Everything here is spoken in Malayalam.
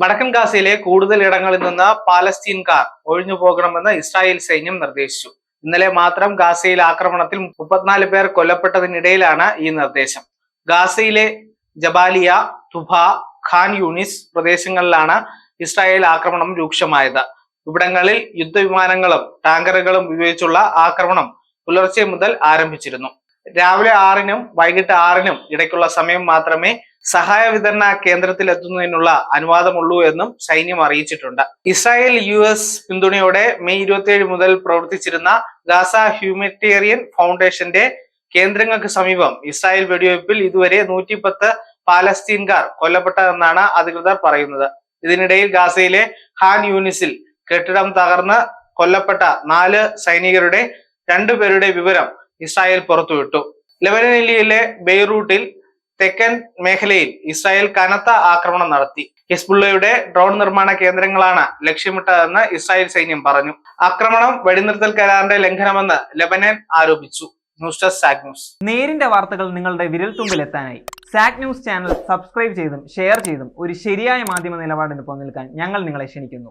വടക്കൻ ഗാസയിലെ കൂടുതൽ ഇടങ്ങളിൽ നിന്ന് പാലസ്തീൻകാർ ഒഴിഞ്ഞു പോകണമെന്ന് ഇസ്രായേൽ സൈന്യം നിർദ്ദേശിച്ചു. ഇന്നലെ മാത്രം ഗാസയിൽ ആക്രമണത്തിൽ മുപ്പത്തിനാല് പേർ കൊല്ലപ്പെട്ടതിനിടയിലാണ് ഈ നിർദ്ദേശം. ഗാസയിലെ ജബാലിയ തുബ ഖാൻ യൂണിസ് പ്രദേശങ്ങളിലാണ് ഇസ്രായേൽ ആക്രമണം രൂക്ഷമായത്. ഇവിടങ്ങളിൽ യുദ്ധവിമാനങ്ങളും ടാങ്കറുകളും ഉപയോഗിച്ചുള്ള ആക്രമണം പുലർച്ചെ മുതൽ ആരംഭിച്ചിരുന്നു. രാവിലെ ആറിനും വൈകിട്ട് ആറിനും ഇടയ്ക്കുള്ള സമയം മാത്രമേ സഹായ വിതരണ കേന്ദ്രത്തിൽ എത്തുന്നതിനുള്ള അനുവാദമുള്ളൂ എന്നും സൈന്യം അറിയിച്ചിട്ടുണ്ട്. ഇസ്രായേൽ യു എസ് പിന്തുണയോടെ മെയ് ഇരുപത്തിയേഴ് മുതൽ പ്രവർത്തിച്ചിരുന്ന ഗാസ ഹ്യൂമാനിറ്റേറിയൻ ഫൗണ്ടേഷന്റെ കേന്ദ്രങ്ങൾക്ക് സമീപം ഇസ്രായേൽ വെടിവയ്പിൽ ഇതുവരെ നൂറ്റിപ്പത്ത് പാലസ്തീൻകാർ കൊല്ലപ്പെട്ടതെന്നാണ് അധികൃതർ പറയുന്നത്. ഇതിനിടയിൽ ഗാസയിലെ ഹാൻ യൂണിസിൽ കെട്ടിടം തകർന്ന് കൊല്ലപ്പെട്ട നാല് സൈനികരുടെ രണ്ടുപേരുടെ വിവരം ഇസ്രായേൽ പുറത്തുവിട്ടു. ലെബനനിലെ ബെയ്റൂട്ടിൽ തെക്കൻ മേഖലയിൽ ഇസ്രായേൽ കനത്ത ആക്രമണം നടത്തി. ഹിസ്ബുള്ളയുടെ ഡ്രോൺ നിർമ്മാണ കേന്ദ്രങ്ങളാണ് ലക്ഷ്യമിട്ടതെന്ന് ഇസ്രായേൽ സൈന്യം പറഞ്ഞു. ആക്രമണം വെടിനിർത്തൽ കരാറിന്റെ ലംഘനമെന്ന് ലെബനൻ ആരോപിച്ചു. News desk സാക് news. നേരിന്റെ വാർത്തകൾ നിങ്ങളുടെ വിരൽത്തുമ്പിൽ എത്താനായി. സാക് ന്യൂസ് ചാനൽ സബ്സ്ക്രൈബ് ചെയ്തും ഷെയർ ചെയ്തും ഒരു ശരിയായ മാധ്യമ നിലപാടിന് പങ്കെടുക്കാൻ ഞങ്ങൾ നിങ്ങളെ ക്ഷണിക്കുന്നു.